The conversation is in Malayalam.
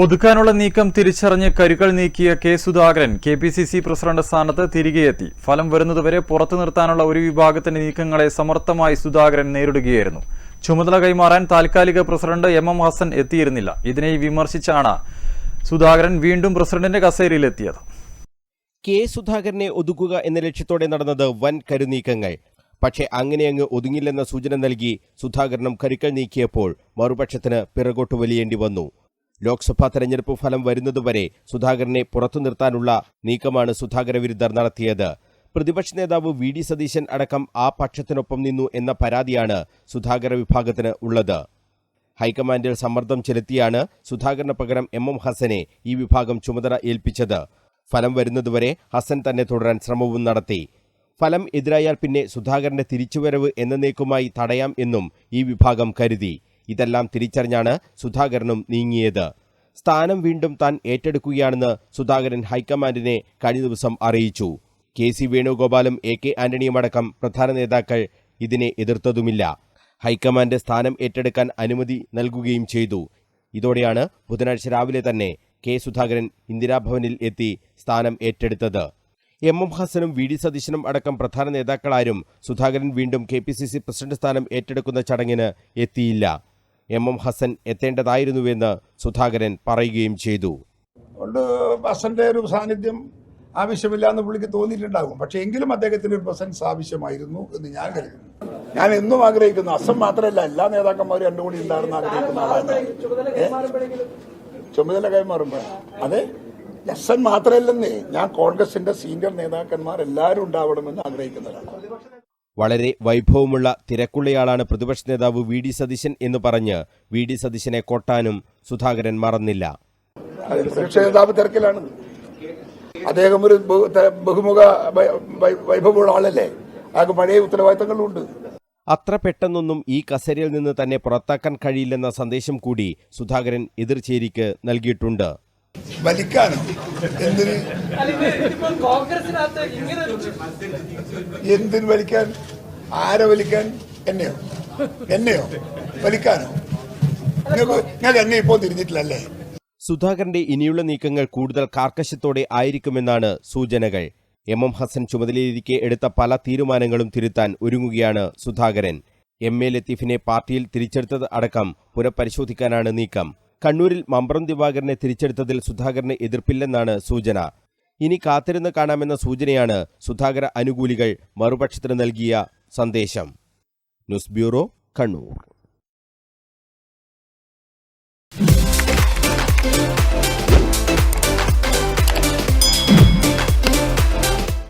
ഒതുക്കാനുള്ള നീക്കം തിരിച്ചറിഞ്ഞ് കരുക്കൾ നീക്കിയ K Sudhakaran K P C C president സ്ഥാനത്ത് തിരികെയെത്തി ഫലം വരുന്നതുവരെ പുറത്തു നിർത്താനുള്ള ഒരു വിഭാഗത്തിന്റെ നീക്കങ്ങളെ സമർത്ഥമായി സുധാകരൻ നേരിടുകയായിരുന്നു. ചുമതല കൈമാറാൻ താൽക്കാലിക പ്രസിഡന്റ് എം എം ഹസൻ എത്തിയിരുന്നില്ല. ഇതിനെ വിമർശിച്ചാണ് സുധാകരൻ വീണ്ടും പ്രസിഡന്റിന്റെ കസേരയിലെത്തിയത്. കെ സുധാകരനെ ഒതുക്കുക എന്ന ലക്ഷ്യത്തോടെ നടന്നത് വൻ കരുനീക്കങ്ങൾ. പക്ഷേ അങ്ങനെ അങ്ങ് ഒതുങ്ങില്ലെന്ന സൂചന നൽകി സുധാകരനും കരുക്കൾ നീക്കിയപ്പോൾ മറുപക്ഷത്തിന് പിറകോട്ട് വലിയേണ്ടി വന്നു. ലോക്സഭാ തെരഞ്ഞെടുപ്പ് ഫലം വരുന്നതുവരെ സുധാകരനെ പുറത്തു നിർത്താനുള്ള നീക്കമാണ് സുധാകര വിരുദ്ധർ നടത്തിയത്. പ്രതിപക്ഷ നേതാവ് വി ഡി സതീശൻ അടക്കം ആ പക്ഷത്തിനൊപ്പം നിന്നു എന്ന പരാതിയാണ് സുധാകര വിഭാഗത്തിന് ഉള്ളത്. ഹൈക്കമാൻഡിൽ സമ്മർദ്ദം ചെലുത്തിയാണ് സുധാകരന് പകരം എം എം ഹസനെ ഈ വിഭാഗം ചുമതല ഏൽപ്പിച്ചത്. ഫലം വരുന്നതുവരെ ഹസൻ തന്നെ തുടരാൻ ശ്രമവും നടത്തി. ഫലം എതിരായാൽ പിന്നെ സുധാകരന്റെ തിരിച്ചുവരവ് എന്ന എന്നേക്കുമായി തടയാം എന്നും ഈ വിഭാഗം കരുതി. ഇതെല്ലാം തിരിച്ചറിഞ്ഞാണ് സുധാകരനും നീങ്ങിയത്. സ്ഥാനം വീണ്ടും താൻ ഏറ്റെടുക്കുകയാണെന്ന് സുധാകരൻ ഹൈക്കമാൻഡിനെ കഴിഞ്ഞ ദിവസം അറിയിച്ചു. കെ സി വേണുഗോപാലും എ കെ ആന്റണിയുമടക്കം പ്രധാന നേതാക്കൾ ഇതിനെ എതിർത്തതുമില്ല. ഹൈക്കമാൻഡ് സ്ഥാനം ഏറ്റെടുക്കാൻ അനുമതി നൽകുകയും ചെയ്തു. ഇതോടെയാണ് ബുധനാഴ്ച രാവിലെ തന്നെ കെ സുധാകരൻ ഇന്ദിരാഭവനിൽ എത്തി സ്ഥാനം ഏറ്റെടുത്തത്. എം എം ഹസനും വി ഡി സതീശനും അടക്കം പ്രധാന നേതാക്കളാരും സുധാകരൻ വീണ്ടും K P C C president സ്ഥാനം ഏറ്റെടുക്കുന്ന ചടങ്ങിന് എത്തിയില്ല. എം എം ഹസൻ എത്തേണ്ടതായിരുന്നുവെന്ന് സുധാകരൻ പറയുകയും ചെയ്തു. അതുകൊണ്ട് ബസന്റെ ഒരു സാന്നിധ്യം ആവശ്യമില്ല എന്ന് പുള്ളിക്ക് തോന്നിയിട്ടുണ്ടാകും. പക്ഷേ എങ്കിലും അദ്ദേഹത്തിന് ഒരു പ്രസൻസ് ആവശ്യമായിരുന്നു എന്ന് ഞാൻ കരുതുന്നു. ഞാൻ എന്നും ആഗ്രഹിക്കുന്നു. അസം മാത്രമല്ല എല്ലാ നേതാക്കന്മാരും എന്റെ കൂടി ഉണ്ടായിരുന്ന ആഗ്രഹിക്കുന്ന ആളാണ്? ചുമതല കൈമാറുമ്പോൾ. അതെ? എസ് മാത്രമല്ലെന്നേ ഞാൻ കോൺഗ്രസിന്റെ സീനിയർ നേതാക്കന്മാർ എല്ലാവരും ഉണ്ടാവണമെന്ന് ആഗ്രഹിക്കുന്നവരാണ് വളരെ വൈഭവമുള്ള തിരക്കുള്ളയാളാണ് പ്രതിപക്ഷ നേതാവ് വി ഡി സതീശൻ എന്ന് പറഞ്ഞ് വി ഡി സതീശനെ കൊട്ടാനും സുധാകരൻ മറന്നില്ല. പ്രതിപക്ഷ നേതാവ് തിരക്കിലാണ്. അദ്ദേഹം ഒരു ബഹു- ബഹുമുഖ വൈഭവമുള്ള ആളല്ലേ. അയാൾക്ക് പഴയ ഉത്തരവാദിത്തങ്ങളുണ്ട്. അത്ര പെട്ടെന്നൊന്നും ഈ കസേരയിൽ നിന്ന് തന്നെ പുറത്താക്കാൻ കഴിയില്ലെന്ന സന്ദേശം കൂടി സുധാകരൻ എതിർചേരിക്ക് നൽകിയിട്ടുണ്ട്. വലിക്കാനോ? എന്തിന്? എന്തിന് വലിക്കാൻ? ആരെ വലിക്കാൻ? എന്നെയോ? എന്നെയോ? വലിക്കാനോ? നിങ്ങൾക്ക് എന്നെ ഇപ്പോൾ തിരിഞ്ഞിട്ടില്ലല്ലേ? സുധാകരന്റെ ഇനിയുള്ള നീക്കങ്ങൾ കൂടുതൽ കാർക്കശ്യത്തോടെ ആയിരിക്കുമെന്നാണ് സൂചനകൾ. എം എം ഹസൻ ചുമതലയിരിക്കെ എടുത്ത പല തീരുമാനങ്ങളും തിരുത്താൻ ഒരുങ്ങുകയാണ് സുധാകരൻ. എം എ ലത്തീഫിനെ പാർട്ടിയിൽ തിരിച്ചെടുത്തത് അടക്കം പുനഃപരിശോധിക്കാനാണ് നീക്കം. കണ്ണൂരിൽ മമ്പ്രം ദിവാകരനെ തിരിച്ചെടുത്തതിൽ സുധാകരന് എതിർപ്പില്ലെന്നാണ് സൂചന. ഇനി കാത്തിരുന്ന് കാണാമെന്ന സൂചനയാണ് സുധാകര അനുകൂലികൾ മറുപക്ഷത്തിന് നൽകിയ സന്ദേശം. News bureau Kannur.